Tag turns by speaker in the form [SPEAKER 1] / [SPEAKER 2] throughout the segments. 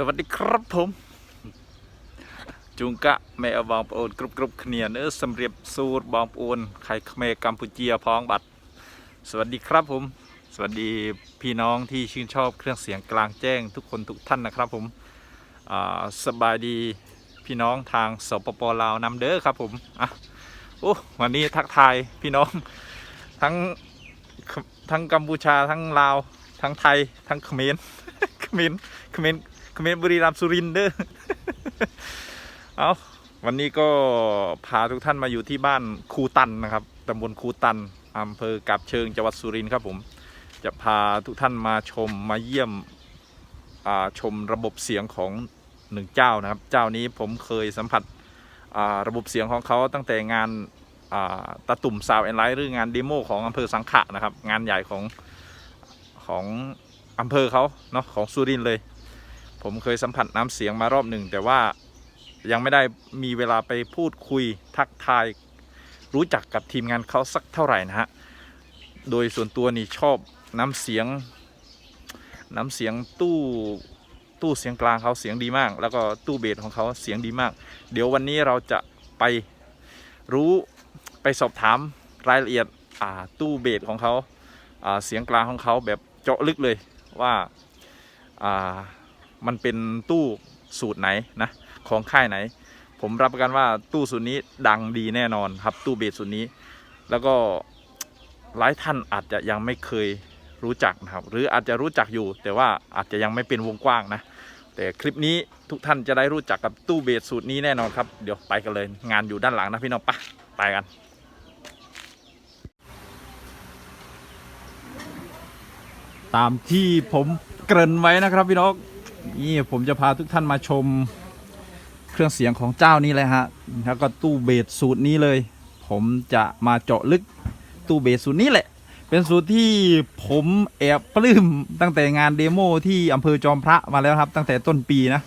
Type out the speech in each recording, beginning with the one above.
[SPEAKER 1] สวัสดีครับผมจุงกะแม่บองปอนกรุบกรุบเขนียนเออสำเรียบสูตรบองปอนไข่เมกัมพูเจียพองบัตรสวัสดีครับผม สวัสดีพี่น้องที่ชื่นชอบเครื่องเสียงกลางแจ้งทุกคนทุกท่านนะครับผมสบายดีพี่น้องทางสปปลาวนำเด้อครับผมอะโอ้วันนี้ทักทายพี่น้องทั้งทั้งกัมพูชาทั้งลาวทั้งไทยทั้งเขมรเขมรเขมร เขมรบุรีรัมย์สุรินเด้อเอาวันนี้ก็พาทุกท่านมาอยู่ที่บ้านคูตันนะครับตำบลคูตันอำเภอกับเชิงจังหวัดสุรินทร์ครับผม จะพาทุกท่านมาชมมาเยี่ยมชมระบบเสียงของหนึ่งเจ้านะครับ เจ้านี้ผมเคยสัมผัสระบบเสียงของเขาตั้งแต่งานาตะตุ่มซาวแอนไลท์หรืองานเดโมของอำเภอสังขะนะครับ งานใหญ่ของของอำเภอเขาเนาะของสุรินทร์เลย ผมเคยสัมผัสน้ำเสียงมารอบหนึ่ง แต่ว่ายังไม่ได้มีเวลาไปพูดคุยทักทาย รู้จักกับทีมงานเขาสักเท่าไหร่นะฮะ โดยส่วนตัวนี่ชอบน้ำเสียง น้ำเสียงตู้ตู้เสียงกลางเขาเสียงดีมาก แล้วก็ตู้เบสของเขาเสียงดีมาก เดี๋ยววันนี้เราจะไปรู้ไปสอบถามรายละเอียดตู้เบสของเขาเสียงกลางของเขาแบบเจาะลึกเลยว่า มันเป็นตู้สูตรไหนนะของค่ายไหน ผมรับประกันว่าตู้สูตรนี้ดังดีแน่นอนครับตู้เบสสูตรนี้ แล้วก็หลายท่านอาจจะยังไม่เคยรู้จักนะครับ หรืออาจจะรู้จักอยู่ แต่ว่าอาจจะยังไม่เป็นวงกว้างนะ แต่คลิปนี้ทุกท่านจะได้รู้จักกับตู้เบสสูตรนี้แน่นอนครับ เดี๋ยวไปกันเลย งานอยู่ด้านหลังนะพี่น้องปะไปกันตามที่ผมเกริ่นไว้นะครับพี่น้อง นี่ผมจะพาทุกท่านมาชมเครื่องเสียงของเจ้านี้เลยฮะ แล้วก็ตู้เบสสูตรนี้เลย ผมจะมาเจาะลึกตู้เบสสูตรนี้แหละ เป็นสูตรที่ผมแอบปลื้มตั้งแต่งานเดโมที่อำเภอจอมพระมาแล้วครับ ตั้งแต่ต้นปีนะ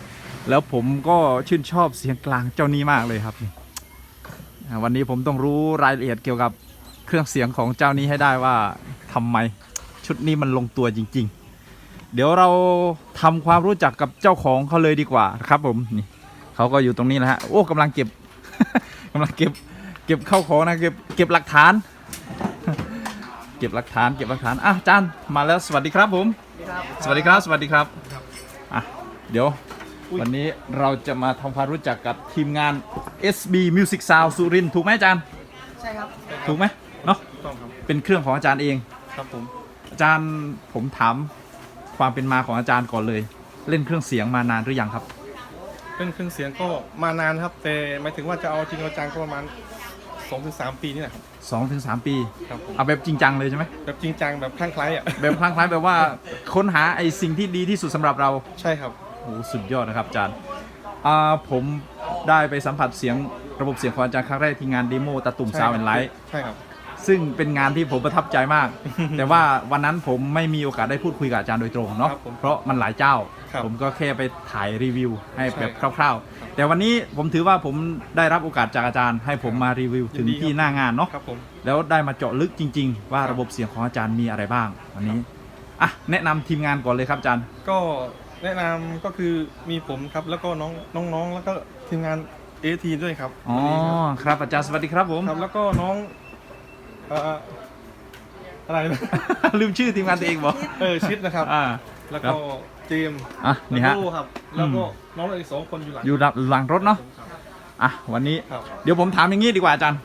[SPEAKER 1] แล้วผมก็ชื่นชอบเสียงกลางเจ้านี้มากเลยครับ วันนี้ผมต้องรู้รายละเอียดเกี่ยวกับเครื่องเสียงของเจ้านี้ให้ได้ว่าทำไมชุดนี้มันลงตัวจริง ๆ เดี๋ยวเราทำความรู้จักกับเจ้าของเขาเลยดีกว่าครับ ผมนี่เขาก็อยู่ตรงนี้แหละฮะโอ้กำลังเก็บกำลังเก็บ เก็บเข้าของนะเก็บเก็บหลักฐาน เก็บหลักฐาน เก็บหลักฐานอะอาจารย์มาแล้วสวัสดีครับผม สวัสดีครับ สวัสดีครับอะเดี๋ยววันนี้เราจะมาทำความรู้จักกับทีมงาน SB Music Sound สุรินทร์ถูกไหมอาจารย์
[SPEAKER 2] ใช่ครับ
[SPEAKER 1] ถูกไหมเนาะ
[SPEAKER 2] ต้องครับ
[SPEAKER 1] เป็นเครื่องของอาจารย์เอง
[SPEAKER 2] ครับผม
[SPEAKER 1] อาจารย์ผมถาม ความเป็นมาของอาจารย์ก่อนเลย เล่นเครื่องเสียงมานานหรือยังครับ
[SPEAKER 2] เป็นเครื่องเสียงก็มานานครับแต่หมายถึงว่าจะเอาจริงเอาจังก็ประมาณ2อถึงสปีนี่แหละครับ
[SPEAKER 1] 2-3ถึงปี
[SPEAKER 2] ครับผม
[SPEAKER 1] เอาแบบจริงจังเลยใช่ไหม
[SPEAKER 2] แบบจริงจังแบบคลั่งไคล้อะ
[SPEAKER 1] แบบคล้ายๆแบบว่าค้นหาไอ้สิ่งที่ดีที่สุดสำหรับเรา
[SPEAKER 2] ใช่ครับ
[SPEAKER 1] โอ้โหสุดยอดนะครับอาจารย์อ่าผมได้ไปสัมผัสเสียงระบบเสียงของอาจารย์ครั้งแรกที่งานเดโมตะตุ่ม
[SPEAKER 2] ใช่
[SPEAKER 1] ซาว
[SPEAKER 2] ครับ
[SPEAKER 1] แอนไลท์
[SPEAKER 2] ใช่ครับ
[SPEAKER 1] ซึ่งเป็นงานที่ผมประทับใจมาก แต่ว่าวันนั้นผมไม่มีโอกาสได้พูดคุยกับอาจารย์โดยตรงเนาะ
[SPEAKER 2] ครับผม
[SPEAKER 1] เพราะมันหลายเจ้า
[SPEAKER 2] ครับ
[SPEAKER 1] ผมก็แค่ไปถ่ายรีวิวให้แบบ
[SPEAKER 2] ใช่
[SPEAKER 1] คร่าวๆ แต่วันนี้ผมถือว่าผมได้รับโอกาสจากอาจารย์ ให้ผมมารีวิวถึง
[SPEAKER 2] ยินดีครับ
[SPEAKER 1] ที่หน้างานเนาะ
[SPEAKER 2] ครับผม
[SPEAKER 1] แล้วได้มาเจาะลึกจริง ๆ ว่า
[SPEAKER 2] ครับ
[SPEAKER 1] ระบบเสียงของอาจารย์มีอะไรบ้างวันนี้อะแนะนำทีมงานก่อนเลยครับอาจารย์
[SPEAKER 2] ก็แนะนำก็คือมีผมครับแล้วก็น้องน้องๆแล้วก็ทีมงานเอทีด้วยครับ
[SPEAKER 1] อ๋อ
[SPEAKER 2] วันนี้ครับ
[SPEAKER 1] ครับอาจารย์สวัสดีครับผม
[SPEAKER 2] ครับแล้วก็น้อง เอ่ออะไรนะ
[SPEAKER 1] ลืมชื่อทีมงานตัวเองบอก
[SPEAKER 2] เออชิดนะครับ
[SPEAKER 1] อ่า
[SPEAKER 2] แล้ว
[SPEAKER 1] ครั
[SPEAKER 2] ก็
[SPEAKER 1] บ
[SPEAKER 2] เจมส์
[SPEAKER 1] อะนี่ฮะ
[SPEAKER 2] แล้วก็ครับ แล้วก็น้องอีกสองคนอยู่หลัง
[SPEAKER 1] อยู่หลังรถเนาะ
[SPEAKER 2] ครับ
[SPEAKER 1] อะวันนี้
[SPEAKER 2] ครับ
[SPEAKER 1] เดี๋ยวผมถามอย่างนี้ดีกว่าอาจารย์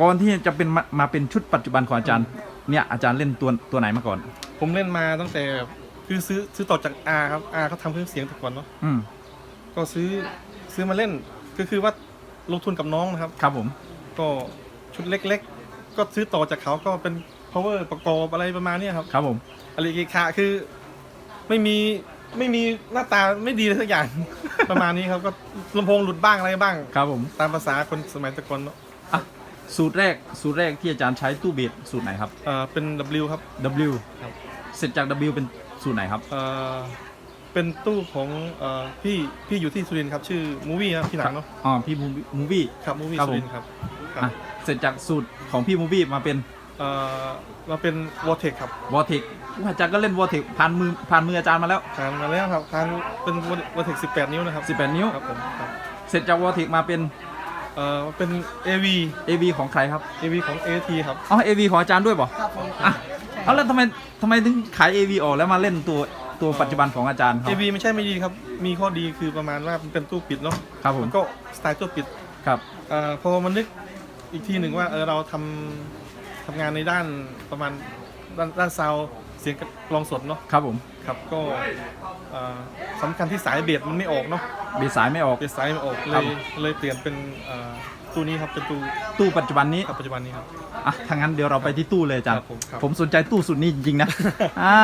[SPEAKER 1] ก่อนที่จะเป็นมามาเป็นชุดปัจจุบันของอาจารย์ เนี่ยอาจารย์เล่นตัวตัวไหนมาก่อน
[SPEAKER 2] ผมเล่นมาตั้งแต่แบบคือซื้อซื้อต่อจากอาครับอาเขาทำเครื่องเสียงแต่ก่อนเนาะ
[SPEAKER 1] อืม
[SPEAKER 2] ก็ซื้อซื้อมาเล่นก็คือว่าลงทุนกับน้องนะครับ
[SPEAKER 1] ครับผม
[SPEAKER 2] ก็ชุดเล็ก ๆ ก็ซื้อต่อจากเขาก็เป็น power ประกอบอะไรประมาณเนี้ยครับ
[SPEAKER 1] ครับผม
[SPEAKER 2] อะไรกีคาคือ ไม่มีไม่มีหน้าตาไม่ดีเลยสักอย่าง ประมาณนี้ครับก็ลำโพงหลุดบ้างอะไรบ้าง
[SPEAKER 1] ครับผม
[SPEAKER 2] ตามภาษาคนสมัยแตะกอนเนาะ
[SPEAKER 1] อะ สูตรแรก สูตรแรกที่อาจารย์ใช้ตู้เบสสูตรไหนครับ
[SPEAKER 2] เอ่อเป็น W ครับ
[SPEAKER 1] W
[SPEAKER 2] ครับ
[SPEAKER 1] เสร็จจาก W เป็นสูตรไหนครับ
[SPEAKER 2] เอ่อ เป็นตู้ของเอ่อพี่พี่อยู่ที่สุรินทร์ครับ ชื่อมูวี่ครับพี่หนังเนาะ
[SPEAKER 1] อ๋อพี่มูวี่
[SPEAKER 2] ครับมูวี่
[SPEAKER 1] ครับ
[SPEAKER 2] สุ
[SPEAKER 1] ผม
[SPEAKER 2] รินทร์ครับครั
[SPEAKER 1] อะ
[SPEAKER 2] บ
[SPEAKER 1] เสร็จจากสูตรของพี่มูวี่มาเป็น
[SPEAKER 2] เอ่อเราเป็นวอเทคครับ
[SPEAKER 1] วอเทคอาจารย์ก็เล่นวอเทคผ่านมือผ่านมืออาจารย์มาแล้ว
[SPEAKER 2] ทานมาแล้วครับทานเป็นวอเทค18 นิ้วนะครับ
[SPEAKER 1] 18 นิ้ว
[SPEAKER 2] ครับผมครับ
[SPEAKER 1] เสร็จจากวอเทคมาเป็น
[SPEAKER 2] เอ่อเป็น AV
[SPEAKER 1] AV ของใครครับ
[SPEAKER 2] AV ของ AT ครับ
[SPEAKER 1] อ๋อ AV ของอาจารย์ด้วยเปล่ะ
[SPEAKER 2] ครับผม
[SPEAKER 1] อะเอาแล้วทำไมทำไมถึงขาย AV ออกแล้วมาเล่นตัว ตัวปัจจุบันของอาจารย์เขา
[SPEAKER 2] AV ไม่ใช่ไม่ดีครับ มีข้อดีคือประมาณว่ามันเป็นตู้ปิดเนาะ
[SPEAKER 1] ครับผม
[SPEAKER 2] แล้วก็สไตล์ตู้ปิด
[SPEAKER 1] ครับ
[SPEAKER 2] เอ่อพอมันนึกอีกทีหนึ่งว่าเออเราทำทำงานในด้านประมาณด้านด้านซาวด์เสียงกลองสดเนาะ
[SPEAKER 1] ครับผม
[SPEAKER 2] ครับก็เอ่อสำคัญที่สายเบสมันไม่ออกเนาะ
[SPEAKER 1] เบสสายไม่ออก
[SPEAKER 2] เบสสายไม่ออก
[SPEAKER 1] ค
[SPEAKER 2] เล
[SPEAKER 1] รับ
[SPEAKER 2] ยเลยเปลี่ยนเป็นเอ่อ ตู้นี้ครับเป็นตู้
[SPEAKER 1] ตู้ปัจจุบันนี้
[SPEAKER 2] ครับปัจจุบันนี้ครับ
[SPEAKER 1] อะถ้างั้นเดี๋ยวเราไปที่ตู้เลยอาจาร
[SPEAKER 2] ครั
[SPEAKER 1] ย์
[SPEAKER 2] บผมครับ
[SPEAKER 1] ผมสนใจตู้สุดนี้จริงๆนะ อ่า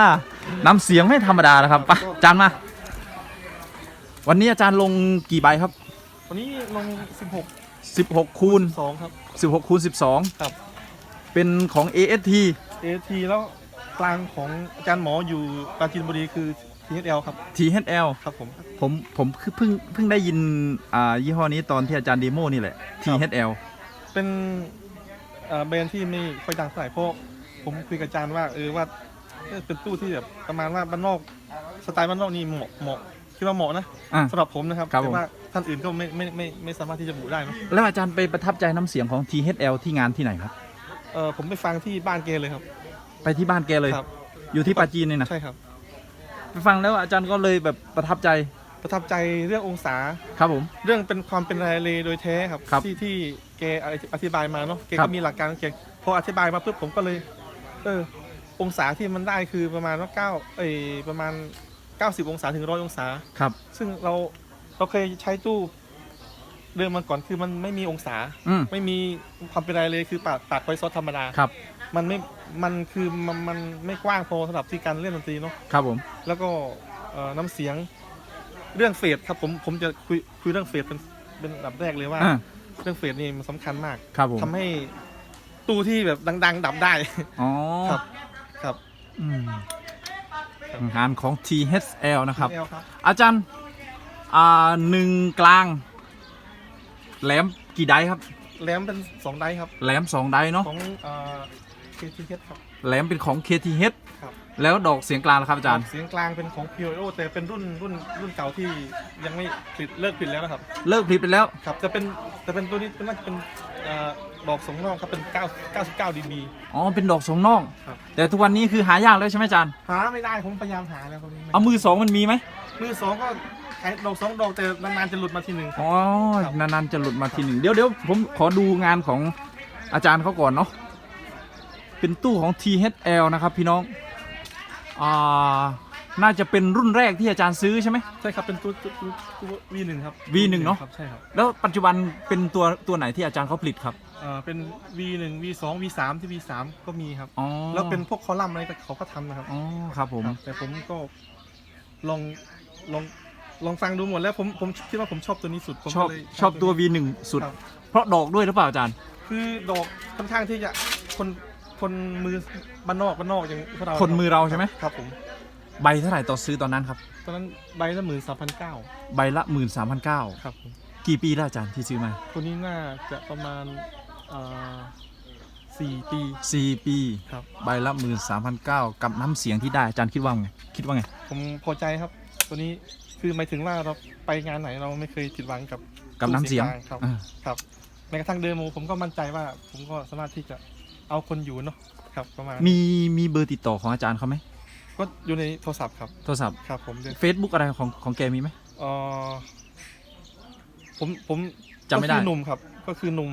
[SPEAKER 1] น้ำเสียงไม่ธรรมดานะครับไปะอาจารย์มา วันนี้อาจารย์ลงกี่ใบครับ
[SPEAKER 2] วันนี้ลง
[SPEAKER 1] 16คูณ
[SPEAKER 2] 16 2ครับ
[SPEAKER 1] 16คูณ12
[SPEAKER 2] ครับ
[SPEAKER 1] เป็นของ AST
[SPEAKER 2] AT แล้วกลางของอาจารย์หมออยู่ปราจีนบุรีคือ THL ครับ
[SPEAKER 1] THL
[SPEAKER 2] ครับผม
[SPEAKER 1] ผมผมคือเพิ่งเพิ่งได้ยินอ่ายี่ห้อนี้ตอนที่อาจารย์เดโมนี่แหละ THL
[SPEAKER 2] เป็นเอ่อแบรนด์ที่ไม่ค่อยดังเท่าไหร่เพราะผมคุยกับอาจารย์ว่าเออว่าเออเป็นตู้ที่แบบประมาณว่าบ้านนอกสไตล์บ้านนอกนี่เหมาะเหมาะคิดว่าเหมาะนะ
[SPEAKER 1] อะ
[SPEAKER 2] สำหรับผมนะครับ
[SPEAKER 1] ครับผม
[SPEAKER 2] แต่ว่าท่านอื่นก็ไม่ไม่ไม่ไม่สามารถที่จะบุได้นะ
[SPEAKER 1] แล้วอาจารย์ไปประทับใจน้ำเสียงของ THL ที่งานที่ไหนครับ
[SPEAKER 2] เออผมไปฟังที่บ้านเกเลยครับ
[SPEAKER 1] ไปที่บ้านแกเลย
[SPEAKER 2] ครับ
[SPEAKER 1] อยู่ที่ปาจีนเนี่ยนะ
[SPEAKER 2] ใช่ครับ
[SPEAKER 1] ไปฟังแล้วอาจารย์ก็เลยแบบประทับใจ
[SPEAKER 2] ประทับใจเรื่ององศา
[SPEAKER 1] ครับผม
[SPEAKER 2] เรื่องเป็นความเป็นรายเลโดยแท้ครับ
[SPEAKER 1] ครับ
[SPEAKER 2] ที่ที่แกอธิบายมาเนาะแก
[SPEAKER 1] ครั
[SPEAKER 2] ก็
[SPEAKER 1] บ
[SPEAKER 2] มีหลักการของแกพออธิบายมาปุ๊บผมก็เลย เออ องศาที่มันได้คือประมาณว่าเก้าเอยประมาณ 90 องศาถึงร้อยองศา
[SPEAKER 1] ครับ
[SPEAKER 2] ซึ่งเราเราเคยใช้ตู้เดิมมาก่อนคือมันไม่มีองศา
[SPEAKER 1] อืม
[SPEAKER 2] ไม่มีความเป็นรายเลยคือปากปากไวซอสธรรมดา
[SPEAKER 1] ครับ
[SPEAKER 2] มันไม่ มันคือมันมันไม่กว้างพอสำหรับที่การเล่นดนตรีเนาะ
[SPEAKER 1] ครับผม
[SPEAKER 2] แล้วก็เอ่อน้ำเสียงเรื่องเฟดครับผมผมจะคุยคุยเรื่องเฟดเป็นเป็นอันดับแรกเลยว่า
[SPEAKER 1] อ่า
[SPEAKER 2] เรื่องเฟดนี่มันสำคัญมาก
[SPEAKER 1] ครับผม
[SPEAKER 2] ทำให้ตู้ที่แบบดัง ๆ ดับได้
[SPEAKER 1] อ๋อ
[SPEAKER 2] ครับ ครับ
[SPEAKER 1] อืมงานของ THL นะครับ
[SPEAKER 2] แอลครับ
[SPEAKER 1] อาจารย์ อ่าหนึ่งกลาง แหลมกี่ไดครับ
[SPEAKER 2] แหลมเป็นสองไดครับ
[SPEAKER 1] แหลมสองไดเนาะ
[SPEAKER 2] ของเอ่อ KTH ครับ
[SPEAKER 1] แหลมเป็นของ KTH
[SPEAKER 2] ครับ
[SPEAKER 1] แล้วดอกเสียงกลางล่ะครับอาจารย์
[SPEAKER 2] เสียงกลางเป็นของ p o แต่เป็นรุ่นรุ่นรุ่นเก่าที่ยังไม่ผลิตเลิกผลิตแล้วนะครับ
[SPEAKER 1] เลิกผลิตไปแล้ว
[SPEAKER 2] ครับจะเป็นจะเป็นตัวนี้เป็นน่าจะเป็นเอ่อดอกสองนอกครับเป็น9 99 dB
[SPEAKER 1] อ๋อ เป็นดอกสองน่อง
[SPEAKER 2] ครับ
[SPEAKER 1] แต่ทุกวันนี้คือหายากแล้วใช่ไหมอาจารย์
[SPEAKER 2] หาไม่ได้ผมพยายามหาแล้วตรงนี้
[SPEAKER 1] เอามือสองมันมีไหม
[SPEAKER 2] มือสองก็ขายดอกสองดอกแต่นานๆจะหลุดมาทีหนึ่ง
[SPEAKER 1] อ๋อ
[SPEAKER 2] ครับ
[SPEAKER 1] นานๆจะหลุดมาทีหนึ่ง เดี๋ยวเดี๋ยวผมขอดูงานของอาจารย์เขาก่อนเนาะ เป็นตู้ของ THL นะครับพี่น้องอ่าน่าจะเป็นรุ่นแรกที่อาจารย์ซื้อใช่ไหม
[SPEAKER 2] ใช่ครับเป็นตัวตัวตัวตัว V1 ครับ
[SPEAKER 1] V1 เนอะ
[SPEAKER 2] ครับใช่ครับ
[SPEAKER 1] แล้วปัจจุบันเป็นตัวตัวไหนที่อาจารย์เขาผลิตครับ
[SPEAKER 2] เอ่อเป็น V1 V2 V3 ที่ V3 ก็มีครับ
[SPEAKER 1] อ๋อ
[SPEAKER 2] แล้วเป็นพวกคอลัมน์อะไรก็เขาก็ทำนะครับ
[SPEAKER 1] อ๋อครับผม
[SPEAKER 2] ครับแต่ผมก็ลองลองลองฟังดูหมดแล้วผมผมคิดว่าผมชอบตัวนี้สุดผม
[SPEAKER 1] ชอบ
[SPEAKER 2] ก็เลย
[SPEAKER 1] ชอบตัว V1 สุด
[SPEAKER 2] ครับ
[SPEAKER 1] เพราะดอกด้วยหรือเปล่าอาจารย์
[SPEAKER 2] คือดอกค่อนข้างที่จะคน คนมือบ้านนอกบ้านนอกอย่างพวกเรา
[SPEAKER 1] คนมือเราใช่ไหม
[SPEAKER 2] ครับผม
[SPEAKER 1] ใบเท่าไหร่ต่อซื้อตอนนั้นครับ
[SPEAKER 2] ตอนนั้นใบละหมื่นสามพันเก้า
[SPEAKER 1] ใบละหมื่นสามพันเก้า
[SPEAKER 2] ครับผม
[SPEAKER 1] กี่ปีแล้วอาจารย์ที่ซื้อมา
[SPEAKER 2] ตัวนี้น่าจะประมาณเอ่อสี่ปี
[SPEAKER 1] สี่ปี
[SPEAKER 2] ครับ
[SPEAKER 1] ใบละหมื่นสามพันเก้ากับน้ำเสียงที่ได้อาจารย์คิดว่าไงคิดว่าไง
[SPEAKER 2] ผมพอใจครับ ตัวนี้คือหมายถึงว่าเราไปงานไหนเราไม่เคยผิดหวังกับ
[SPEAKER 1] กับน้ำเสียง
[SPEAKER 2] ตู้กลาครับ
[SPEAKER 1] อ่า
[SPEAKER 2] ครับแม้กระทั่งเดิมผมก็มั่นใจว่าผมก็สามารถที่จะ เอาคนอยู่เนาะครับ ประมาณ
[SPEAKER 1] มีมีเบอร์ติดต่อของอาจารย์เขาไหม
[SPEAKER 2] ก็อยู่ในโทรศัพท์ครับ
[SPEAKER 1] โทรศัพท์
[SPEAKER 2] ครับ ผมเดี๋ยว
[SPEAKER 1] Facebook อะไรของของแกมีไหม
[SPEAKER 2] เอ่อผมผม
[SPEAKER 1] จำไม่ได้
[SPEAKER 2] ก็คือหนุ่มครับ ก็คือหนุ่ม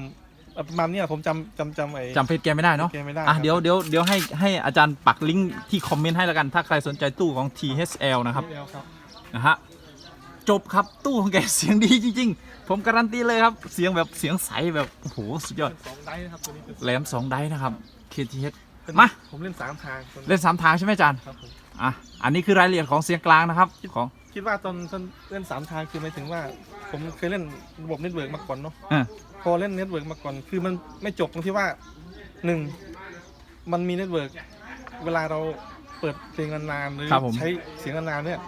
[SPEAKER 2] เอ่อประมาณเนี้ยผมจำจำจำไอ้
[SPEAKER 1] จำเฟซแกไม่ได้เนาะ
[SPEAKER 2] แกไม่ได้
[SPEAKER 1] อะ
[SPEAKER 2] ครับ
[SPEAKER 1] เดี๋ยวเดี๋ยวเดี๋ยวให้ให้อาจารย์ปักลิงก์ที่คอมเมนต์ให้แล้วกัน ถ้าใครสนใจตู้ของ THL นะครับ
[SPEAKER 2] แล้วครับ
[SPEAKER 1] นะฮะ จบครับตู้ของแกเสียงดีจริงๆ ผมการันตีเลยครับเสียงแบบเสียงใสแบบโอ้โหสุดยอด
[SPEAKER 2] เป็นสองไดส์นะครับตัวนี้เป็น
[SPEAKER 1] แหลมสองไดนะครับ KTH
[SPEAKER 2] เป็น
[SPEAKER 1] มา
[SPEAKER 2] ผมเล่นสามทางตัวนี้
[SPEAKER 1] เล่นสามทางใช่ไหมอาจารย์
[SPEAKER 2] ครับผม
[SPEAKER 1] อะอันนี้คือรายละเอียดของเสียงกลางนะครับของ
[SPEAKER 2] คิดว่าตอนตอนเล่นสามทางคือหมายถึงว่า ผมเคยเล่นระบบเน็ตเวิร์กมาก่อนเนาะ
[SPEAKER 1] อ่า
[SPEAKER 2] พอเล่นเน็ตเวิร์กมาก่อนคือมันไม่จบตรงที่ว่าหนึ่งมันมีเน็ตเวิร์กเวลาเราเปิดเพลงนานๆหรือ
[SPEAKER 1] ครับผม
[SPEAKER 2] ใช้เสียงนานๆเนี่ย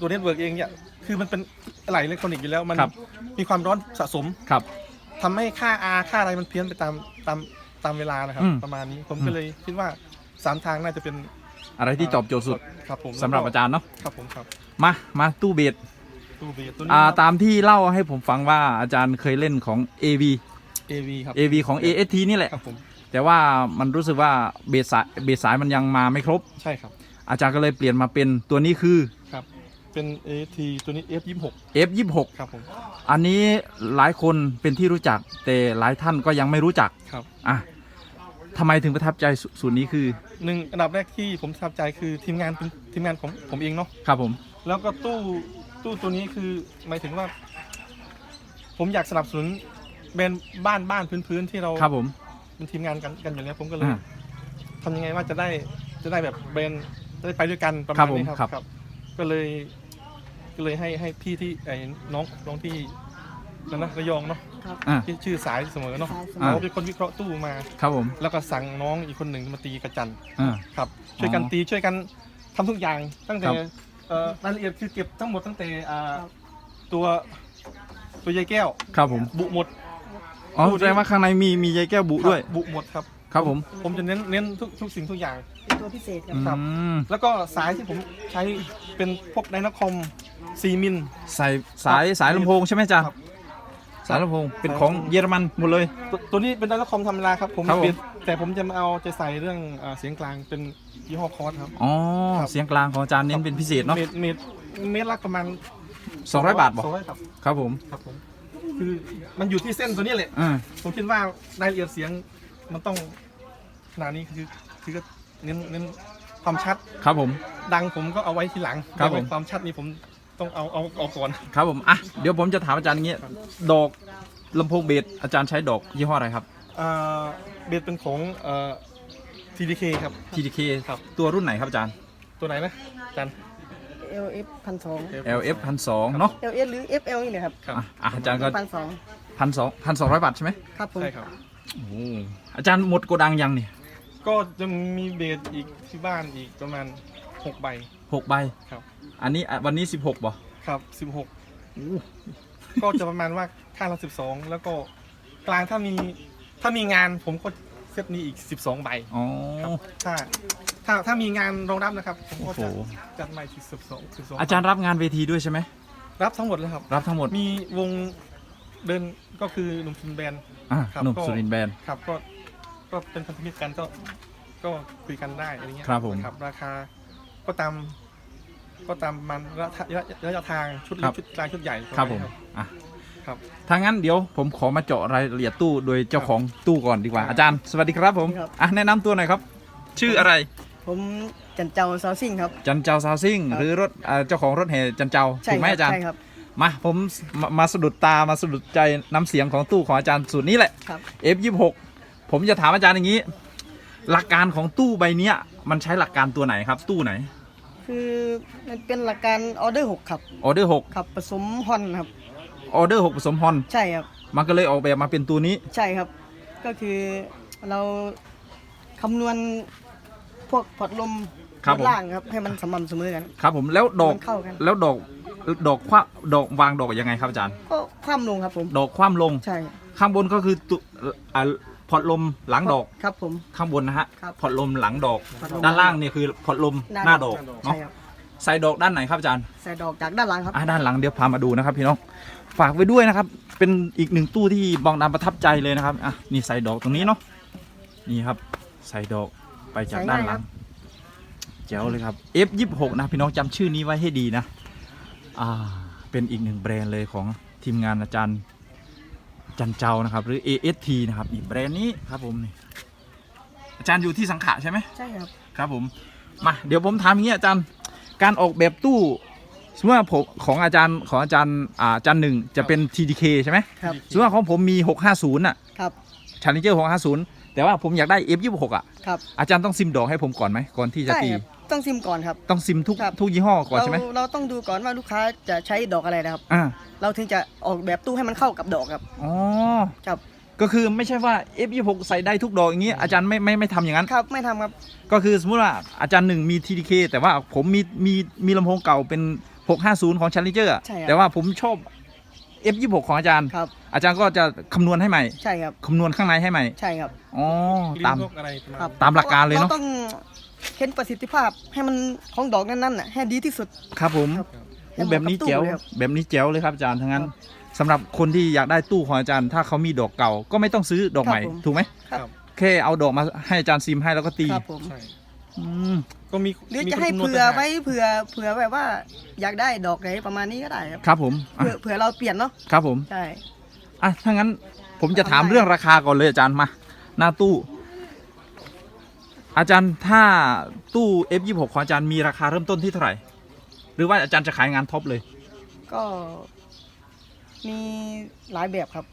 [SPEAKER 2] ตัวเน็ตเวิร์กเองเนี่ย คือมันเป็นอะไรอิเล็กทรอนิกส์อยู่แล้วมัน
[SPEAKER 1] ครับ
[SPEAKER 2] มีความร้อนสะสม
[SPEAKER 1] ครับ
[SPEAKER 2] ทำให้ค่า R ค่าอะไรมันเพี้ยนไปตามตามตตามเวลานะครับ
[SPEAKER 1] อืม
[SPEAKER 2] ประมาณนี้ผม
[SPEAKER 1] อืม
[SPEAKER 2] ก็เลยคิดว่าสามทางน่าจะเป็น
[SPEAKER 1] อะไรที่ตอบโจทย์สุด
[SPEAKER 2] ครับผม
[SPEAKER 1] สำหรับอาจารย์เนาะ
[SPEAKER 2] ครับผมครับ
[SPEAKER 1] มามาตู้เบส
[SPEAKER 2] ตู้เบสตัวนี้
[SPEAKER 1] อ่า
[SPEAKER 2] ครับ
[SPEAKER 1] ตามที่เล่าให้ผมฟังว่าอาจารย์เคยเล่นของ AV
[SPEAKER 2] AV ครับ
[SPEAKER 1] AV ของ AST นี่แหละ
[SPEAKER 2] ครับผม
[SPEAKER 1] แต่ว่ามันรู้สึกว่าเบสสายเบสสายมันยังมาไม่ครบ
[SPEAKER 2] ใช่ครับ
[SPEAKER 1] อาจารย์ก็เลยเปลี่ยนมาเป็นตัวนี้คือ
[SPEAKER 2] ครับ เป็น AT ตัวนี้ F26
[SPEAKER 1] F26
[SPEAKER 2] ครับผม
[SPEAKER 1] อันนี้หลายคนเป็นที่รู้จัก แต่หลายท่านก็ยังไม่รู้จัก
[SPEAKER 2] ครับ
[SPEAKER 1] อะทำไมถึงประทับใจสูสูตรนี้คือ
[SPEAKER 2] หนึ่งอันดับแรกที่ผมประทับใจคือทีมงานเป็นทีมงานของผมเองเนาะ
[SPEAKER 1] ครับผม
[SPEAKER 2] แล้วก็ตู้ตู้ตัวนี้คือหมายถึงว่า ผมอยากสนับสนุนแบรนด์บ้านบ้านพื้นๆที่เรา
[SPEAKER 1] ครับผม
[SPEAKER 2] เป็นทีมงานกันกันอยู่แล้วผมก็เลย
[SPEAKER 1] อ่า
[SPEAKER 2] ทำยังไงว่าจะได้จะได้แบบแบรนด์จะได้ไปด้วยกันประ
[SPEAKER 1] ครั
[SPEAKER 2] มา
[SPEAKER 1] บ
[SPEAKER 2] ณ
[SPEAKER 1] ผม
[SPEAKER 2] นี้ครับ
[SPEAKER 1] ครับ
[SPEAKER 2] ครับก็เลย ก็เลยให้ให้พี่ที่ไอ้น้องน้องที่นั่นนะระยองเนาะ
[SPEAKER 3] ครับ
[SPEAKER 1] อะ
[SPEAKER 2] ที่ชื่อสายเสมอเนาะ
[SPEAKER 3] สายเสมอ
[SPEAKER 1] อ่า
[SPEAKER 2] เขาเป็นคนวิเคราะห์ตู้มา
[SPEAKER 1] ครับผม
[SPEAKER 2] แล้วก็สั่งน้องอีกคนหนึ่งมาตีกระจัน
[SPEAKER 1] อ่า
[SPEAKER 2] ครับช่วยกัน
[SPEAKER 1] อ๋อ
[SPEAKER 2] ตีช่วยกันทำทุกอย่างตั้งแต่
[SPEAKER 1] ครับ
[SPEAKER 2] เอ่อรายละเอียดคือเก็บทั้งหมดตั้งแต่อ่าตัวตัวยายแก้ว
[SPEAKER 1] ครับผม
[SPEAKER 2] บุหมด
[SPEAKER 1] อ๋อ
[SPEAKER 2] ดูดิ
[SPEAKER 1] แสดงว่าข้างในมีมีใยแก้วบุด้วย
[SPEAKER 2] ครับบุหมดครับ
[SPEAKER 1] ครับผม
[SPEAKER 2] ผมจะเน้นเน้นทุกทุกสิ่งทุกอย่าง
[SPEAKER 3] เป็นตัวพิเศษครับ
[SPEAKER 2] ครับ
[SPEAKER 1] อืม
[SPEAKER 2] แล้วก็สายที่ผมใช้เป็นพวกไดนาคอม 4มิล
[SPEAKER 1] ใส่สายสายลำโพงใช่ไหมอาจารย์
[SPEAKER 2] ครับ
[SPEAKER 1] สายลำโพงเป็นของเยอรมันหมดเลย
[SPEAKER 2] ตัวตัวนี้เป็นไดนาคอมธรรมดาครับผม
[SPEAKER 1] ครับผม
[SPEAKER 2] เปลี่ยนแต่ผมจะมาเอาใจใส่เรื่องอ่าเสียงกลางเป็นยี่ห้อคอร์สครับ
[SPEAKER 1] อ๋อ
[SPEAKER 2] ครับ
[SPEAKER 1] เสียงกลางของอาจารย์เน้นเป็นพิเศษเนาะ
[SPEAKER 2] เมตรเมตรเมตรละประมาณ
[SPEAKER 1] สองร้อยบาทบอก
[SPEAKER 2] สองร้อยครับ
[SPEAKER 1] ครับผม
[SPEAKER 2] ครับผมคือมันอยู่ที่เส้นตัวนี้แหละ
[SPEAKER 1] อ่า
[SPEAKER 2] ผมคิดว่ารายละเอียดเสียงมันต้องขนาดนี้คือคือก็เน้นเน้นความชัด
[SPEAKER 1] ครับผม
[SPEAKER 2] ดังผมก็เอาไว้ทีหลัง
[SPEAKER 1] ครับ
[SPEAKER 2] แต่ว่า
[SPEAKER 1] ผม
[SPEAKER 2] ความชัดนี่ผม ต้องเอาเอาเอาก่อน
[SPEAKER 1] ครับผมอะเดี๋ยวผมจะถามอาจารย์อย่างเงี้ยดอกลำโพงเบสอาจารย์ใช้ดอกยี่ห้ออะไรครับ
[SPEAKER 2] อ่าเบสเป็นของเอ่อ TDK ครับ
[SPEAKER 1] TDK
[SPEAKER 2] ครับ
[SPEAKER 1] ตัวรุ่นไหนครับอาจารย์
[SPEAKER 2] ตัวไหนนะจัน
[SPEAKER 3] LF พันสอง
[SPEAKER 1] LF พันสองเนาะ
[SPEAKER 3] LS หรือ FL นี่แหละครับ
[SPEAKER 2] ครับ
[SPEAKER 1] อะอะอาจารย์ก็
[SPEAKER 3] พันสอง
[SPEAKER 1] พันสองพันสองร้อยบาทใช่ไหม
[SPEAKER 3] ครับผม
[SPEAKER 2] ใช่ครับ
[SPEAKER 1] โอ้โหอาจารย์หมดโกดังยังเนี่ย
[SPEAKER 2] ก็จะมีเบสอีกที่บ้านอีกประมาณ6ใบ
[SPEAKER 1] หกใบ
[SPEAKER 2] ครับ
[SPEAKER 1] อันนี้อะวันนี้สิบหกบ่
[SPEAKER 2] ครับ16ก็จะประมาณว่าข้างละ12แล้วก็กลางถ้ามีถ้ามีงานผมก็เซตนี้อีก12ใบ
[SPEAKER 1] อ๋อ
[SPEAKER 2] ครับถ้าถ้าถ้ามีงานรองรับนะครับผม
[SPEAKER 1] โอ้
[SPEAKER 2] ก็
[SPEAKER 1] โห
[SPEAKER 2] จะจัดใหม่ที่12 12
[SPEAKER 1] อาจารย์รับงานเวทีด้วยใช่ไหม
[SPEAKER 2] รับทั้งหมดเลยครับ
[SPEAKER 1] รับทั้งหมด
[SPEAKER 2] มีวงเดินก็คือหนุ่มซุนแบน
[SPEAKER 1] อะ
[SPEAKER 2] ครับ
[SPEAKER 1] หนุ่ม
[SPEAKER 2] ก็
[SPEAKER 1] สุรินทร์แบนด์
[SPEAKER 2] ครับก็ก็เป็นพันธมิตรกันก็ก็คุยกันได้อะไรเงี้ย
[SPEAKER 1] ครับผม
[SPEAKER 2] ครับราคาก็ตาม ก็ตามมันระยะระยะทางชุด
[SPEAKER 1] ค
[SPEAKER 2] เล็
[SPEAKER 1] รั
[SPEAKER 2] ก
[SPEAKER 1] บ
[SPEAKER 2] ชุดกลางชุดใหญ่
[SPEAKER 1] ครับผม
[SPEAKER 2] ปะาณนี้
[SPEAKER 1] อะ
[SPEAKER 2] ครับ
[SPEAKER 1] ถ้างั้นเดี๋ยวผมขอมาเจาะรายละเอียดตู้โดยเจ้าของตู้ก่อนดีกว่า
[SPEAKER 2] ครับ
[SPEAKER 1] อาจารย์สวัสดีครับผม
[SPEAKER 3] ครับ
[SPEAKER 1] อะแนะนำตัวหน่อยครับ ชื่ออะไร
[SPEAKER 3] ผมจันเจ้าซาวซิ่งครับ
[SPEAKER 1] จันเจ้าซาวซิ่ง
[SPEAKER 3] ครับ
[SPEAKER 1] หรือรถอ่าเจ้าของรถแห่จันเจ้า
[SPEAKER 3] ใช่
[SPEAKER 1] ถูกไหม
[SPEAKER 3] ครั
[SPEAKER 1] อาจารย์
[SPEAKER 3] ใช่ครับ
[SPEAKER 1] มาผมมามาสะดุดตามาสะดุดใจน้ำเสียงของตู้ของอาจารย์สูตรนี้แหละ
[SPEAKER 3] ครับ
[SPEAKER 1] F26 ผมจะถามอาจารย์อย่างนี้ หลักการของตู้ใบเนี้ยมันใช้หลักการตัวไหนครับ ตู้ไหน
[SPEAKER 3] คือมันเป็นหลักการออเดอร์หกครับ
[SPEAKER 1] ออเดอร์6
[SPEAKER 3] ครับผสมฮอนครับ
[SPEAKER 1] ออเดอร์6ผสมฮอน
[SPEAKER 3] ใช่ครับ
[SPEAKER 1] มันก็เลยออกแบบมาเป็นตัวนี้
[SPEAKER 3] ใช่ครับ ก็คือเราคำนวณพวกพอดลม
[SPEAKER 1] ครับผม
[SPEAKER 3] ล่างครับ ให้มันสม่ำเสมอกัน
[SPEAKER 1] ครับผมแล้วดอก
[SPEAKER 3] มันเข้ากัน
[SPEAKER 1] แล้วดอกดอกคว้าดอกวางดอกยังไงครับอาจารย์
[SPEAKER 3] ก็คว่ำลงครับผม
[SPEAKER 1] ดอกคว่ำลง
[SPEAKER 3] ใช่
[SPEAKER 1] ข้างบนก็คือตุอ่า พอดลมหลังดอก
[SPEAKER 3] ครับผม
[SPEAKER 1] ข้างบนนะฮะ
[SPEAKER 3] ครับ
[SPEAKER 1] พอดลมหลังดอก
[SPEAKER 3] พอดลม
[SPEAKER 1] ด้านล่างเนี่ยคือพอดลมหน้าดอก
[SPEAKER 3] ใช่
[SPEAKER 1] เนาะ
[SPEAKER 3] ครับ
[SPEAKER 1] ใส่ดอกด้านไหนครับอาจารย์
[SPEAKER 3] ใส่ดอกจากด้านหลังครับ
[SPEAKER 1] อะด้านหลังเดี๋ยวพามาดูนะครับพี่น้องฝากไว้ด้วยนะครับ เป็นอีกหนึ่งตู้ที่บองดำประทับใจเลยนะครับอะนี่ใส่ดอกตรงนี้เนาะนี่ครับ ใส่ดอกไปจากด้านหลังแจ๋วเลยครับ F26 นะพี่น้องจำชื่อนี้ไว้ให้ดีนะ อ่าเป็นอีกหนึ่งแบรนด์เลยของทีมงานอาจารย์ จันเจ้านะครับ หรือ AST นะครับนี่แบรนด์นี้ครับผมนี่อาจารย์อยู่ที่สังขะใช่ไหม
[SPEAKER 3] ใช่ครับ
[SPEAKER 1] ครับผมมาเดี๋ยวผมถามอย่างนี้อาจารย์การออกแบบตู้สมมติว่าผมของอาจารย์ของอาจารย์อ่าอาจารย์หนึ่งจะเป็น TDK ใช่ไหม
[SPEAKER 3] ครับ
[SPEAKER 1] สมมติว่าของผมมี 650น่ะ
[SPEAKER 3] ครับ
[SPEAKER 1] Challenger 650 แต่ว่าผมอยากได้ F26 อะ
[SPEAKER 3] ครับ
[SPEAKER 1] อาจารย์ต้องซิมดอกให้ผมก่อนไหมก่อนที่จะ
[SPEAKER 3] ใช่
[SPEAKER 1] ตี
[SPEAKER 3] ครับ ต้องซิมก่อนครับ
[SPEAKER 1] ต้องซิมทุก
[SPEAKER 3] ครับ
[SPEAKER 1] ทุกยี่ห้อก่อน
[SPEAKER 3] เรา
[SPEAKER 1] ใช่ไหม
[SPEAKER 3] เราต้องดูก่อนว่าลูกค้าจะใช้ดอกอะไรนะครับ
[SPEAKER 1] อ่า
[SPEAKER 3] เราถึงจะออกแบบตู้ให้มันเข้ากับดอกครับ
[SPEAKER 1] อ๋อ
[SPEAKER 3] ครับ
[SPEAKER 1] ก็คือไม่ใช่ว่า F26 ใส่ได้ทุกดอกอย่างนี้อาจารย์ไม่ไม่ไม่ทำอย่างนั้น
[SPEAKER 3] ครับไม่ทำครับ
[SPEAKER 1] ก็คือสมมติว่าอาจารย์หนึ่งมี TDK แต่ว่าผมมีมีมีลำโพงเก่าเป็น 650 ของ Challenger อะ
[SPEAKER 3] ใช่ครับ
[SPEAKER 1] แต่ว่าผมชอบ F26 ของอาจารย์
[SPEAKER 3] ครับ
[SPEAKER 1] อาจารย์ก็จะคำนวณให้ใหม่
[SPEAKER 3] ใช่ครับ
[SPEAKER 1] คำนวณข้างในให้ใหม่
[SPEAKER 3] ใช่ครับ
[SPEAKER 1] อ๋อ
[SPEAKER 2] ลิ้น
[SPEAKER 1] ตาม
[SPEAKER 2] พวกอะไรประมาณ
[SPEAKER 3] ครับ
[SPEAKER 1] ตามหลักการเลยเนอะ
[SPEAKER 3] ต้อง เห็นประสิทธิภาพให้มันของดอกนั้นๆน่ะให้ดีที่สุด
[SPEAKER 1] ครับผม
[SPEAKER 3] ครับ
[SPEAKER 1] โอ้แบบนี้แจ๋ว
[SPEAKER 3] ให้เหมาะกับตู้เลยครับ
[SPEAKER 1] แบบนี้แจ๋วเลยครับอาจารย์ทั้งนั้น
[SPEAKER 3] ครับ
[SPEAKER 1] สำหรับคนที่อยากได้ตู้ของอาจารย์ ถ้าเขามีดอกเก่าก็ไม่ต้องซื้อดอกใหม่
[SPEAKER 3] ครับผม
[SPEAKER 1] ถูกไหม
[SPEAKER 2] ครับ
[SPEAKER 1] แค่เอาดอกมาให้อาจารย์ซิมให้แล้วก็ตี
[SPEAKER 3] ครับผม
[SPEAKER 2] ใช่
[SPEAKER 1] อืม
[SPEAKER 2] ก็มี
[SPEAKER 3] หรือ
[SPEAKER 2] มี
[SPEAKER 3] จะ
[SPEAKER 2] คน
[SPEAKER 3] ให้
[SPEAKER 2] คำนวณ
[SPEAKER 3] เผื่อ
[SPEAKER 2] ต่างหาก
[SPEAKER 3] ไว้เผื่อเผื่อแบบว่าอยากได้ดอกไหนประมาณนี้ก็ได้ครับ
[SPEAKER 1] ครับผมอะ
[SPEAKER 3] เผื่อเผื่อเราเปลี่ยนเนาะ
[SPEAKER 1] ครับผม
[SPEAKER 3] ใช่
[SPEAKER 1] อะถ้างั้นผมจะถาม
[SPEAKER 3] ทำได้
[SPEAKER 1] เรื่องราคาก่อนเลยอาจารย์มา หน้าตู้ อาจารย์ถ้าตู้ F26 ของอาจารย์มีราคาเริ่มต้นที่เท่าไหร่ หรือว่าอาจารย์จะขายงานท็อปเลย
[SPEAKER 3] ก็มีหลายแบบครับ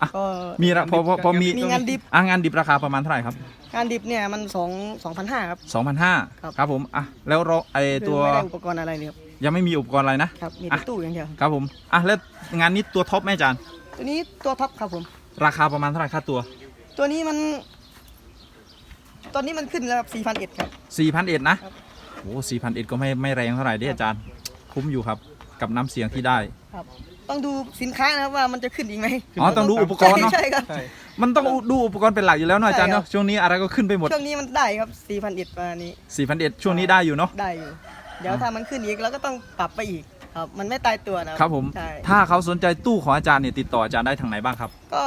[SPEAKER 1] อะ
[SPEAKER 3] ก็
[SPEAKER 1] มีราพอพอพอมี
[SPEAKER 3] มีงานดิบ
[SPEAKER 1] อะงานดิบราคาประมาณเท่าไหร่ครับ
[SPEAKER 3] งานดิบเนี่ยมันสองสองพันห้าครับ
[SPEAKER 1] 2,500
[SPEAKER 3] ครับ
[SPEAKER 1] ครับผมอะแล้วเราไอ
[SPEAKER 3] คือ
[SPEAKER 1] ตัว
[SPEAKER 3] ไม่ได้อุปกรณ์อะไรเลยครับ
[SPEAKER 1] ยังไม่มีอุปกรณ์อะไรนะ
[SPEAKER 3] ครับ มี
[SPEAKER 1] อะ
[SPEAKER 3] แต่ตู้อย่างเดียว
[SPEAKER 1] ครับผมอะแล้วงานนี้ตัวท็อปไหมอาจารย์
[SPEAKER 3] ตัวนี้ตัวท็อปครับผม
[SPEAKER 1] ราคาประมาณเท่าไหร่ค่าตัว
[SPEAKER 3] ตัวนี้มัน ตอนนี้มันขึ้นแล้วครับสี่พันเอ็ดครับ
[SPEAKER 1] 4,001นะครับ โอ้4,001ก็ไม่ไม่แรงเท่าไหร่เดิอาจารย์ คุ้มอยู่ครับ กับน้ำเสียงที่ได้
[SPEAKER 3] ครับต้องดูสินค้านะครับว่ามันจะขึ้นอีกไหม
[SPEAKER 1] อ๋อต้องดูอุปกรณ์เนาะ
[SPEAKER 3] ใช่ครับ
[SPEAKER 2] ใช่
[SPEAKER 1] มันต้องดูอุปกรณ์เป็นหลักอยู่แล้วเนาะอาจารย์
[SPEAKER 3] ใช่ครั
[SPEAKER 1] เนาะ
[SPEAKER 3] บ
[SPEAKER 1] ช่วงนี้อะไรก็ขึ้นไปหมด
[SPEAKER 3] ช่วงนี้มันได้ครับสี่พันเอ็ดประมาณนี้
[SPEAKER 1] 4,001ช่วงนี้ได้อยู่เนาะ
[SPEAKER 3] ได้อยู่ เดี๋ยวถ้ามันขึ้นอีกเราก็ต้องปรับไปอีก ครับมันไม่ตายตัวนะครับ
[SPEAKER 1] ผม
[SPEAKER 3] ใช่
[SPEAKER 1] ถ้าเขาสนใจตู้ของอาจารย์เนี่ยติดต่ออาจารย์ได้ทางไหนบ้างครับ
[SPEAKER 3] ก็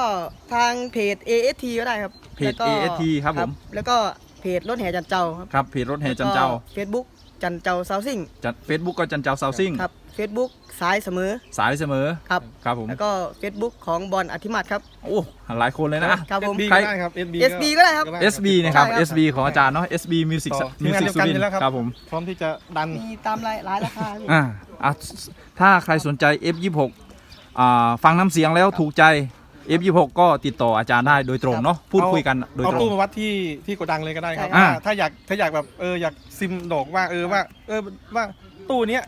[SPEAKER 3] ทางเพจ AST ก็ได้ครับ
[SPEAKER 1] เพจ
[SPEAKER 3] แล้วก็
[SPEAKER 1] AST ครับผม
[SPEAKER 3] แล้วก็เพจรถแห่จันเจ้าครับ
[SPEAKER 1] ครับเพจรถแห่จันเจ้า
[SPEAKER 3] เฟซบุ๊ก จันเจ้าซาวซิ่ง
[SPEAKER 1] จัดเฟซบุ๊กก็จันเจ้าซาวซิ่ง
[SPEAKER 3] ครับเฟซบุ๊กสายเสมอ
[SPEAKER 1] สายเสมอ
[SPEAKER 3] ครับ
[SPEAKER 1] ครับผม
[SPEAKER 3] แล้วก็เฟซบุ๊กของบอลอธิมาศครับ
[SPEAKER 1] โอ้หลายคนเลยนะอะ
[SPEAKER 3] ครับผม
[SPEAKER 2] SB
[SPEAKER 1] ใคร
[SPEAKER 2] ก็ได้ครับ SB
[SPEAKER 3] SB ก็ได้ครับ
[SPEAKER 1] SB นะครับ
[SPEAKER 3] ใช่ครับ
[SPEAKER 1] SB ของอาจารย์เนาะ SB Music
[SPEAKER 2] ต่อทีม
[SPEAKER 1] Music
[SPEAKER 2] งานเดียวกัน
[SPEAKER 1] สุริน
[SPEAKER 2] อยู่
[SPEAKER 1] ท
[SPEAKER 2] แล้ว
[SPEAKER 1] ร์
[SPEAKER 2] ครับ
[SPEAKER 1] ครับผม
[SPEAKER 2] พร้อมที่จะดัน
[SPEAKER 3] มีตามรายหลายราคาพี่
[SPEAKER 1] อ่าอะถ้าใครสนใจ F26 อ่าฟังน้ำเสียงแล้วถูกใจ F26 ก็ติดต่ออาจารย์ได้โดยตรงเนาะพูดคุยกันโดย
[SPEAKER 2] เอา
[SPEAKER 1] ตร
[SPEAKER 2] ตู้
[SPEAKER 1] ง
[SPEAKER 2] มาวัดที่ที่โกดังเลยก็ได้ครับ
[SPEAKER 3] ใช่ครับ
[SPEAKER 2] ถ้าถ้าอยากถ้าอยากแบบเอออยากซิมดอกว่าเออว่า เออว่าตู้เนี้ย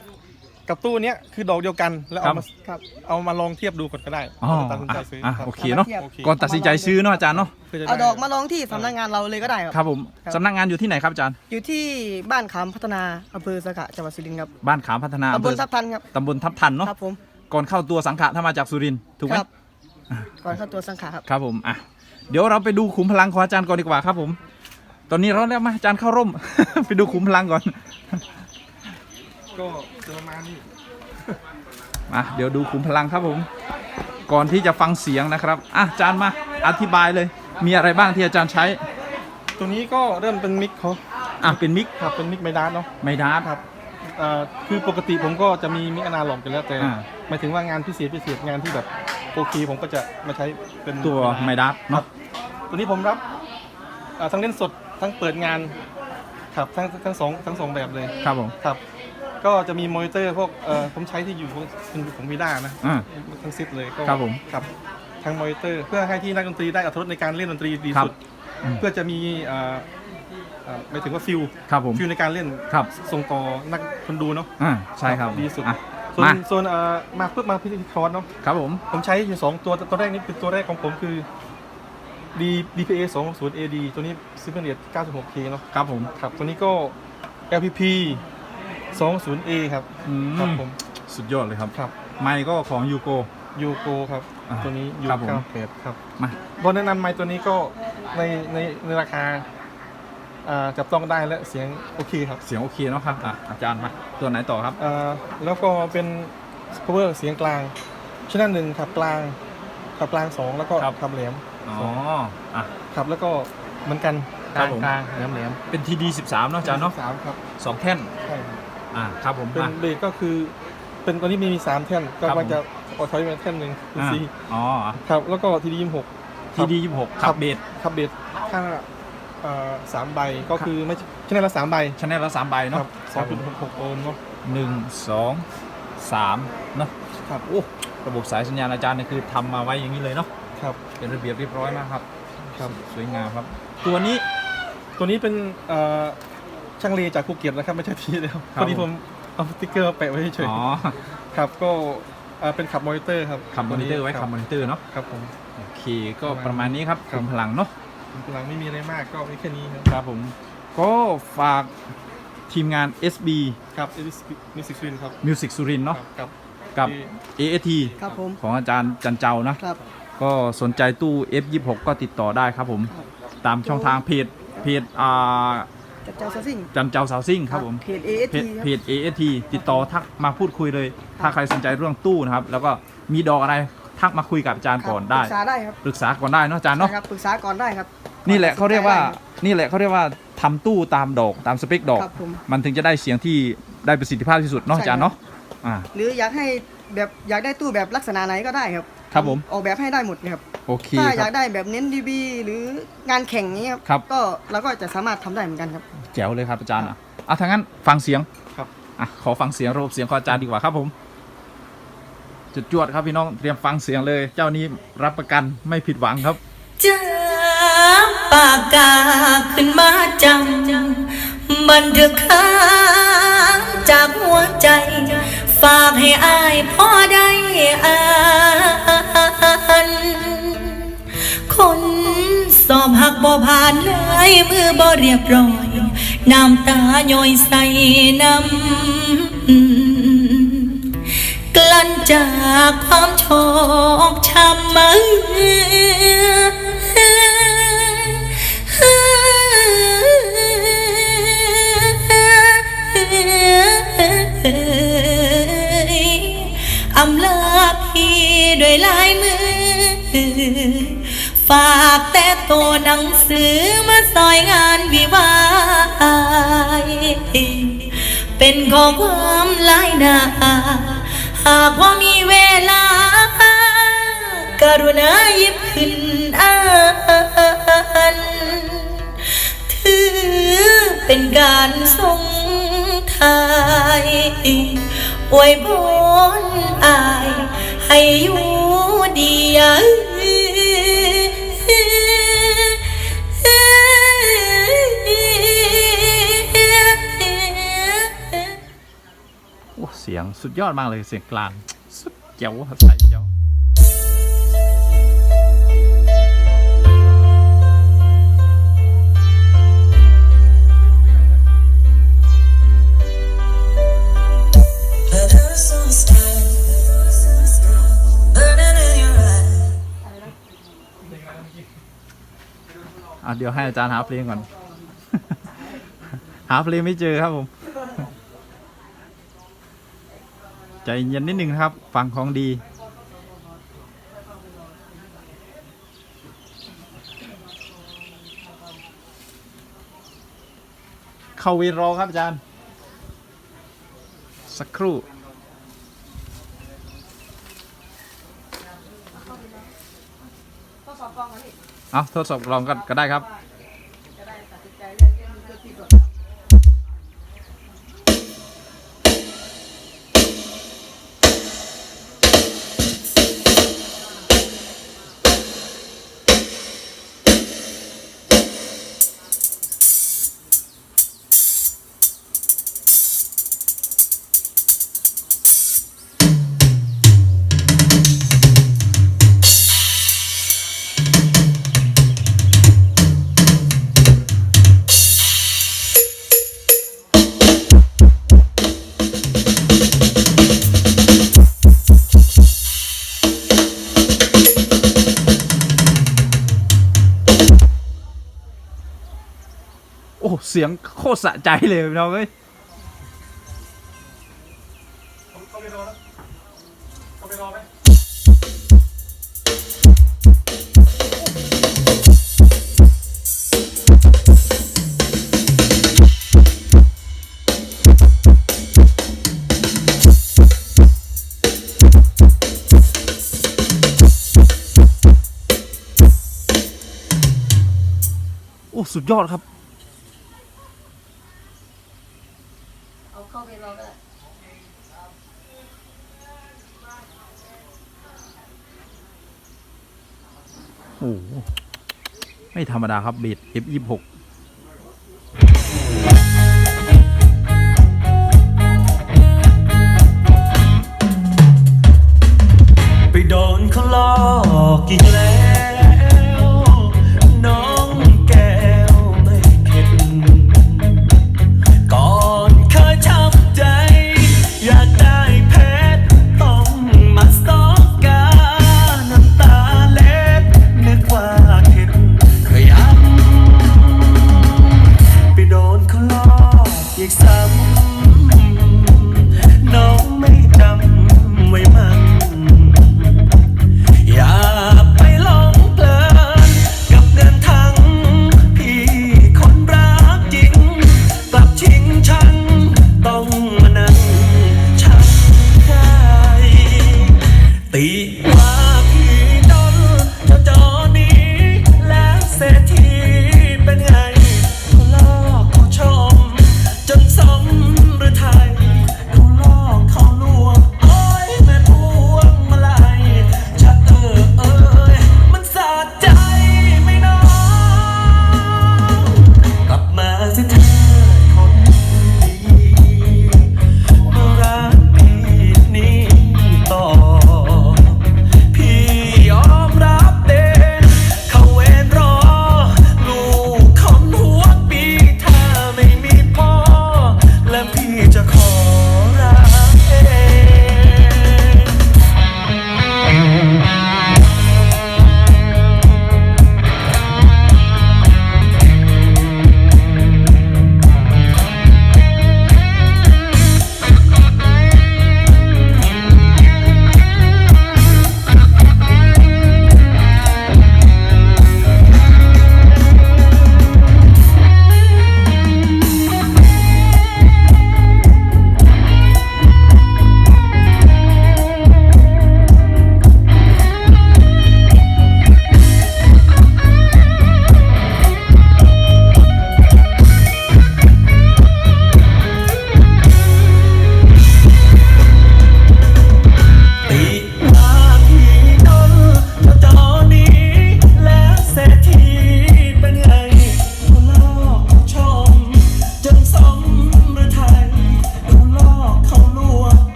[SPEAKER 2] กับตู้เนี้ยคือดอกเดียวกันแล้วเอามา
[SPEAKER 3] ครับ
[SPEAKER 2] เอามาลองเทียบดูก่อนก็ได้
[SPEAKER 1] อ๋อ
[SPEAKER 2] ตัดสินใจซื้อ
[SPEAKER 1] อะ
[SPEAKER 2] ครับ
[SPEAKER 1] โอเคเนาะ
[SPEAKER 3] ทียบ
[SPEAKER 2] โอเค
[SPEAKER 1] ก่อนตัดสินใจซื้อเนาะอาจารย์เนาะ
[SPEAKER 2] พื่จะ
[SPEAKER 3] เอา
[SPEAKER 2] ได
[SPEAKER 3] อกมาลองที่สำนักงานเราเลยก็ได้ครับ
[SPEAKER 1] ครับผม
[SPEAKER 3] ครับ
[SPEAKER 1] สำนักงานอยู่ที่ไหนครับอาจารย์
[SPEAKER 3] อยู่ที่บ้านขามพัฒนาอำเภอสะขะจังหวัดสุรินทร์ครับ
[SPEAKER 1] บ้านขามพัฒนา
[SPEAKER 3] ตำ
[SPEAKER 1] อำ
[SPEAKER 3] บ
[SPEAKER 1] เภ
[SPEAKER 3] ล
[SPEAKER 1] อ
[SPEAKER 3] ทับทันครับ
[SPEAKER 1] ตำบลทับทันเนาะ
[SPEAKER 3] ครับผม
[SPEAKER 1] ก่อนเข้าตัวสังขะถ้ามาจากสุรินทร์ถูกไหม
[SPEAKER 3] ครับ ก่อนเข้าตัวสังขาครับ
[SPEAKER 1] ครับผมอะเดี๋ยวเราไปดูขุมพลังของอาจารย์ก่อนดีกว่าครับผม ตอนนี้ร้อนแล้วมาอาจารย์เข้าร่ม ไปดูขุมพลังก่อน
[SPEAKER 2] ก็จะประมาณนี้
[SPEAKER 1] มาเดี๋ยวดูขุมพลังครับผม ก่อนที่จะฟังเสียงนะครับอะอาจารย์มาอธิบายเลย มีอะไรบ้างที่อาจารย์ใช้
[SPEAKER 2] ตัวนี้ก็เริ่มเป็นมิกเขา
[SPEAKER 1] อะเป็นมิก
[SPEAKER 2] ครับเป็นมิกไมดาร์เนาะ
[SPEAKER 1] ไมดาร์
[SPEAKER 2] ครับเอ่อคือปกติผมก็จะมีมิกอนาล็อกกันแล้วแต่
[SPEAKER 1] อ่า
[SPEAKER 2] หมายถึงว่างานพิเศษพิเศษงานที่แบบ โอเคผมก็จะมาใช้เป็น
[SPEAKER 1] ตัวไมดาร์เนาะ
[SPEAKER 2] ตัวนี้ผมรับเอ่อทั้งเล่นสดทั้งเปิดงานครับทั้งทั้งสองทั้งสองแบบเลย
[SPEAKER 1] ครับผม
[SPEAKER 2] ครับ ก็จะมีมอนิเตอร์พวกเอ่อผมใช้ที่อยู่ของเป็นของวีด้านะ
[SPEAKER 1] อ่า
[SPEAKER 2] ทั้งซิปเลยก็
[SPEAKER 1] ครับผม
[SPEAKER 2] ครับทั้งมอนิเตอร์เพื่อให้ที่นักดนตรีได้อัตรสในการเล่นดนตรีดี
[SPEAKER 1] ครับ
[SPEAKER 2] สุด
[SPEAKER 1] อืม
[SPEAKER 2] เพื่อจะมีเอ่อเอ่อหมายถึงว่าฟิล
[SPEAKER 1] ครับผม
[SPEAKER 2] ฟิลในการเล่น
[SPEAKER 1] ครับ
[SPEAKER 2] ส่งต่อนักคนดูเนาะ
[SPEAKER 1] อ่าใช่ครับ
[SPEAKER 2] ดีสุด
[SPEAKER 1] อะ
[SPEAKER 2] ส่วน
[SPEAKER 1] มา
[SPEAKER 2] ส่วนเอ่อมาเพื่อมาพิธีคอร์สเนาะ
[SPEAKER 1] ครับผม
[SPEAKER 2] ผมใช้อยู่สองตัวตัวแรกนี่เป็นตัวแรกของผมคือ D DPA 260 AD ตัวนี้ซิมเพิลเ 96K เนาะ
[SPEAKER 1] ครับผม
[SPEAKER 2] ครับตัวนี้ก็ LPP 20A ครับ
[SPEAKER 1] อื
[SPEAKER 2] ครับ
[SPEAKER 1] ม
[SPEAKER 2] ผม
[SPEAKER 1] สุดยอดเลยครับ
[SPEAKER 2] ครับ
[SPEAKER 1] ไมค์ก็ของยูโก
[SPEAKER 2] ยูโกครับ
[SPEAKER 1] อ่า
[SPEAKER 2] ตัวนี้ยู
[SPEAKER 1] ครับผม
[SPEAKER 2] 98ครับ
[SPEAKER 1] มา
[SPEAKER 2] เพราะแนะนำไมค์ตัวนี้ก็ในในในราคา อ่าจับต้องได้และเสียงโอเคครับ
[SPEAKER 1] เสียงโอเคเนาะครับอะอาจารย์มาตัวไหนต่อครับ
[SPEAKER 2] อ่าแล้วก็เป็น power เสียงกลางชแนลหนึ่งขับกลางขับกลางสองแล้วก็
[SPEAKER 1] ครับ
[SPEAKER 2] ขับแหลม
[SPEAKER 1] อ๋ออะ
[SPEAKER 2] ครับแล้วก็เหมือนกันก
[SPEAKER 1] ครั
[SPEAKER 2] ลา
[SPEAKER 1] บ
[SPEAKER 2] ง
[SPEAKER 1] ผม
[SPEAKER 2] กลางแหลมแหลม
[SPEAKER 1] เป็น TD 13เนาะอาจารย์เนาะ
[SPEAKER 2] สามครับ
[SPEAKER 1] สองแท่น
[SPEAKER 2] ใช่ครับ
[SPEAKER 1] อ่าครับผม
[SPEAKER 2] เป็น
[SPEAKER 1] อะ
[SPEAKER 2] เบรกก็คือ เป็นตัวนี้มีมีสามแท่นก็
[SPEAKER 1] ครับ
[SPEAKER 2] ว่าจะออกถอยมาแท่นหนึ่งคือ
[SPEAKER 1] อ่า
[SPEAKER 2] ซี
[SPEAKER 1] อ๋อ
[SPEAKER 2] ครับแล้วก็ทีดียี่หก
[SPEAKER 1] TD 26ขับเบส
[SPEAKER 2] ขับเบรกค่า เอ่อสามใบก็คือไม่ชแนลละสามใบ
[SPEAKER 1] ชแนลละสามใบ
[SPEAKER 2] ค
[SPEAKER 1] เนาะ
[SPEAKER 2] รับสองจุดหกหกโอห์มเนาะ
[SPEAKER 1] หนึ่งสองสามเนาะ
[SPEAKER 2] ครับ
[SPEAKER 1] โอ้ระบบสายสัญญาณอาจารย์เนี่ยคือทำมาไว้อย่างนี้เลยเนาะ
[SPEAKER 2] ครับ
[SPEAKER 1] เป็นระเบียบเรียบร้อยมากครับ
[SPEAKER 2] ครับ
[SPEAKER 1] สวยงามครับ ตัวนี้
[SPEAKER 2] ตัวนี้เป็นเอ่อช่างเลจากภูเก็ตนะครับไม่ใช่ที่เดียว
[SPEAKER 1] ครับ
[SPEAKER 2] พอดีผมเอาสติ๊กเกอร์มาแปะไว้เฉย
[SPEAKER 1] อ๋อ
[SPEAKER 2] ๆครับก็เอ่อเป็นขับมอนิเตอร์ครับ
[SPEAKER 1] ขับมอนิเตอร์ไว้
[SPEAKER 2] ค
[SPEAKER 1] ขับมอนิเตอร์เนาะ
[SPEAKER 2] ครับผม
[SPEAKER 1] โอเคก็ประมาณนี้ครับ
[SPEAKER 2] ครับ
[SPEAKER 1] ขุมพลังเนาะ
[SPEAKER 2] หลังไม่มีอะไรมากก็มีแค่นี้ครับ
[SPEAKER 1] ครับผม ก็ฝากทีมงาน SB
[SPEAKER 2] ครับเอลิสมิสิกวินครับ
[SPEAKER 1] Music สุรินทร์เนาะ
[SPEAKER 2] ครับ
[SPEAKER 1] กับ AST
[SPEAKER 3] ครับผม
[SPEAKER 1] ของอาจารย์จันเจ้านะ
[SPEAKER 3] ครับ
[SPEAKER 1] ก็สนใจตู้ F26 ก็ติดต่อได้ครับผมตามช่องทางเพจเพจอ่า
[SPEAKER 3] จัดเจ้าซาซิ่ง
[SPEAKER 1] จันเจ้าสาวซิ่งครับผม
[SPEAKER 3] เพจ AST
[SPEAKER 1] เพจ
[SPEAKER 3] ครับ
[SPEAKER 1] เพจ AST ติดต่อทักมาพูดคุยเลย ถ้าใครสนใจเรื่องตู้นะครับ แล้วก็มีดอกอะไร ทักมาคุยกับอาจารย์ก่อนได้
[SPEAKER 3] ปรึกษาได้ครับ
[SPEAKER 1] ปรึกษาก่อนได้เนาะอาจารย์เนาะ
[SPEAKER 3] ใช่ครับปรึกษาก่อนได้ครับ
[SPEAKER 1] นี่แหละเขาเรียกว่า นี่แหละเขาเรียกว่าทำตู้ตามดอกตามสเปคดอก
[SPEAKER 3] ครับผม
[SPEAKER 1] มันถึงจะได้เสียงที่ได้ประสิทธิภาพที่สุดเนาะ
[SPEAKER 3] ใช่
[SPEAKER 1] อาจารย์
[SPEAKER 3] ครับ
[SPEAKER 1] เนาะ อ่า
[SPEAKER 3] หรืออยากให้แบบอยากได้ตู้แบบลักษณะไหนก็ได้ครับ
[SPEAKER 1] ครับผม
[SPEAKER 3] ออกแบบให้ได้หมดเลยครับ
[SPEAKER 1] โอเค
[SPEAKER 3] ถ้าอ
[SPEAKER 1] ครั
[SPEAKER 3] ยา
[SPEAKER 1] บ
[SPEAKER 3] กได้แบบเน้นดีบีหรืองานแข่งอย่างนี้ย
[SPEAKER 1] ครับ
[SPEAKER 3] ก็เราก็จะสามารถทำได้เหมือนกันครับ
[SPEAKER 1] แจ๋วเลยครับอาจารย์อะอะถ้างั้นฟังเสียง
[SPEAKER 2] ครับ
[SPEAKER 1] อะขอฟังเสียงระบบเสียงของอาจารย์ดีกว่าครับผม จุดจวดครับพี่น้องเตรียมฟังเสียงเลย เจ้านี้รับประกันไม่ผิดหวังครับ
[SPEAKER 4] จับปากกาขึ้นมาจังบันทึกค้างจากหัวใจ ฝากให้อายพ่อได้อ่านคนสอบหักบ่ผ่านเลยมือบ่เรียบร้อย น้ำตาย้อยใส่น้ำ ลั้นจากความชอกช้ำมึงอำลาพี่ด้วยลายมือ ฝากแต่ตัวหนังสือมาซอยงานวิวาเป็นของความลายหนา หากว่ามีเวลา กรุณาหยิบขึ้นอ่านถือเป็นการส่งทายอวยพรอาย ให้อยู่ดี
[SPEAKER 1] สียงสุดยอดมากเลยเสียงกลาง สุดเจ๋วครับใส่เจ๋วเดี๋ยวให้อาจารย์หาเพลงก่อน หาเพลงไม่เจอครับผม ใจเย็นนิดนึงนะครับ ฟังของดี เข้าเวรรอครับอาจารย์ สักครู่เอาทดสอบลองกันก็ได้ครับ เสียงโคตรสะใจเลยพี่น้องเอ้ย
[SPEAKER 2] เข้าไปรอแล้วเข้าไปรอไหม
[SPEAKER 1] โอ้สุดยอดครับ
[SPEAKER 3] เอาเข้าไปรอก็ได้
[SPEAKER 1] โอ้โห ไม่ธรรมดาครับเบส F26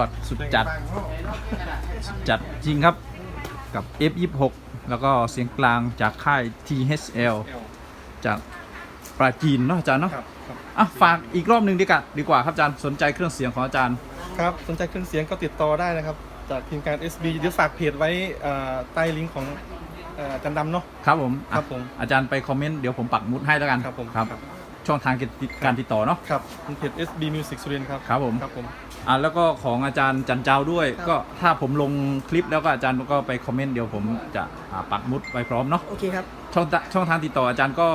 [SPEAKER 1] อดสุดจัดจัดจริงครับกับ F26 แล้วก็เสียงกลางจากค่าย THL จากปราจีนเนาะอาจารย์เนาะ
[SPEAKER 2] ครับครับ
[SPEAKER 1] อะฝากอีกรอบหนึ่งดีกว่าดีกว่าครับอาจารย์สนใจเครื่องเสียงของอาจารย์
[SPEAKER 2] ครับสนใจเครื่องเสียงก็ติดต่อได้นะครับ จากทีมการ SB เดี๋ยวฝากเพจไว้อ่าใต้ลิงก์ของอ่าอาจันดำเนาะ
[SPEAKER 1] ครับผมอะ
[SPEAKER 2] ครับผม
[SPEAKER 1] อาจารย์ไปคอมเมนต์เดี๋ยวผมปักหมุดให้แล้วกัน
[SPEAKER 2] ครับผม
[SPEAKER 1] ครับ
[SPEAKER 2] ครับ
[SPEAKER 1] ช่องทางการติดการติดต่อเนาะ
[SPEAKER 2] ครับเป็นเพจ SB Music สุรินทร์ครับ
[SPEAKER 1] ครับผม
[SPEAKER 2] ครับผม
[SPEAKER 1] อะแล้วก็ของอาจารย์จันเจ้าด้วย
[SPEAKER 3] ครับ
[SPEAKER 1] ก็ถ้าผมลงคลิปแล้วก็อาจารย์ก็ไปคอมเมนต์เดี๋ยวผมจะอ่าปักหมุดไว้พร้อมเนาะ
[SPEAKER 3] โอเคครับ
[SPEAKER 1] ช่องทางช่องทางติดต่ออาจารย์ก็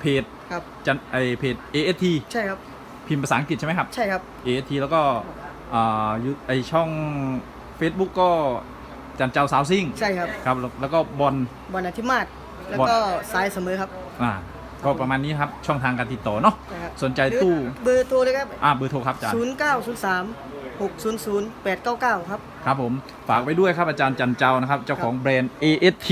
[SPEAKER 1] เพจ
[SPEAKER 3] ครับ
[SPEAKER 1] จันไอเพจ AST
[SPEAKER 3] ใช่ครับ
[SPEAKER 1] พิมพ์ภาษาอังกฤษใช่ไหมครับ
[SPEAKER 3] ใช่ครับ
[SPEAKER 1] AST แล้วก็อ่ายูไอช่อง Facebook ก็จันเจ้าสาวซิ่ง
[SPEAKER 3] ใช่ครับ
[SPEAKER 1] ครับแล้วแล้วก็บอล
[SPEAKER 3] บอลอาทิมาศแล้วก็สายเสมอครับ
[SPEAKER 1] อ่า ก็ประมาณนี้ครับช่องทางการติดต่อเนาะ
[SPEAKER 3] ใช่ครับ
[SPEAKER 1] สนใจตู้
[SPEAKER 3] เบอร์โทรเลยครับ
[SPEAKER 1] อ่าเบอร์โทรครับอาจารย์
[SPEAKER 3] 0903 600 899 ครับ
[SPEAKER 1] ครับผมฝากไว้ด้วยครับอาจารย์จันเจ้านะครับเจ้าของแบรนด์ AST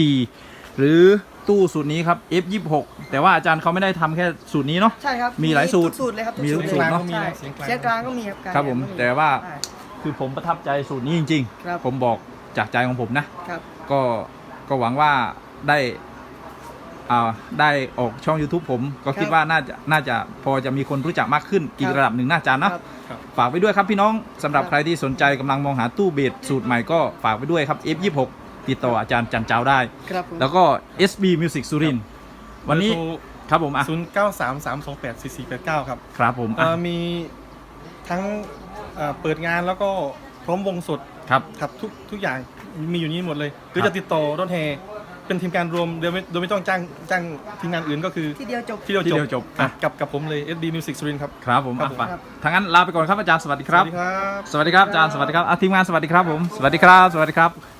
[SPEAKER 1] หรือตู้สูตรนี้ครับ F26 แต่ว่าอาจารย์เขาไม่ได้ทำแค่สูตรนี้เนาะ
[SPEAKER 3] ใช่ครับ
[SPEAKER 1] มีหลายสูตร
[SPEAKER 3] ทุกสูตรเลยครับ
[SPEAKER 1] มีทุก
[SPEAKER 3] ลย
[SPEAKER 1] สูตรเนอะ
[SPEAKER 3] ใช่
[SPEAKER 2] เสียงกลาง
[SPEAKER 3] เสียงกลางก็มีครับกลาง
[SPEAKER 1] ครับผม
[SPEAKER 3] ก็
[SPEAKER 1] แต่ว่า
[SPEAKER 3] ใช่
[SPEAKER 1] คือผมประทับใจสูตรนี้จริง
[SPEAKER 3] ครับ
[SPEAKER 1] ๆ ผมบอกจากใจของผมนะ
[SPEAKER 3] ครับ
[SPEAKER 1] ก็ก็หวังว่าได้อ่า ได้ออกช่อง YouTube ผม ก็คิด
[SPEAKER 3] ครับ
[SPEAKER 1] ว่าน่าจะน่าจะพอจะมีคนรู้จักมากขึ้นอีก
[SPEAKER 3] ครับ
[SPEAKER 1] ระดับหนึ่งน่าจารย์
[SPEAKER 3] ครั
[SPEAKER 1] เนาะ
[SPEAKER 3] บ
[SPEAKER 2] ครับ
[SPEAKER 1] ฝากไว้ด้วยครับพี่น้องสำหรับ
[SPEAKER 3] ครับ
[SPEAKER 1] ใครที่สนใจกำลังมองหาตู้เบสสูตรใหม่ก็ฝากไว้ด้วยครับ F26 ติดต่ออาจารย์จันเจ้าได้
[SPEAKER 3] ครับผม
[SPEAKER 1] แล้วก็ SB Music สุรินทร์วันนี้ครับผมอะ
[SPEAKER 2] ศูนย์เก้าสามสามสองแปดสี่สี่แปดเก้าครับ
[SPEAKER 1] ครับผม
[SPEAKER 2] เอ่
[SPEAKER 1] อะ
[SPEAKER 2] อมีทั้งเอ่อเปิดงานแล้วก็พร้อมวงสด
[SPEAKER 1] ครับ
[SPEAKER 2] ครับทุกทุกอย่างมีอยู่นี้หมดเลยหรือ
[SPEAKER 1] ครับ
[SPEAKER 2] จะติดต่อรถแฮ เป็นทีมการรวมโดยไม่โดยไม่ต้องจ้างจ้างทีมงานอื่นก็คือ
[SPEAKER 3] ที่เดียวจบ
[SPEAKER 2] ที่เดียว
[SPEAKER 1] ที่
[SPEAKER 2] จ
[SPEAKER 1] เดี
[SPEAKER 2] บ
[SPEAKER 1] ยวจบ
[SPEAKER 2] อะ
[SPEAKER 1] อะ
[SPEAKER 2] กับกับผมเลย SB Music สุรินทร์ครับ
[SPEAKER 1] ครับผม
[SPEAKER 2] ครับ
[SPEAKER 1] อะ
[SPEAKER 2] ผม
[SPEAKER 1] ไปทั้างนั้นลาไปก่อนครับอาจารย์สวัสดีค
[SPEAKER 2] ส
[SPEAKER 1] รับ
[SPEAKER 2] วัสดีครับ
[SPEAKER 1] สวัสดีครับอาจารย์สวัสดีครับอะทีมงานสวัสดีครับผม สวัสดีครับ สวัสดีครับ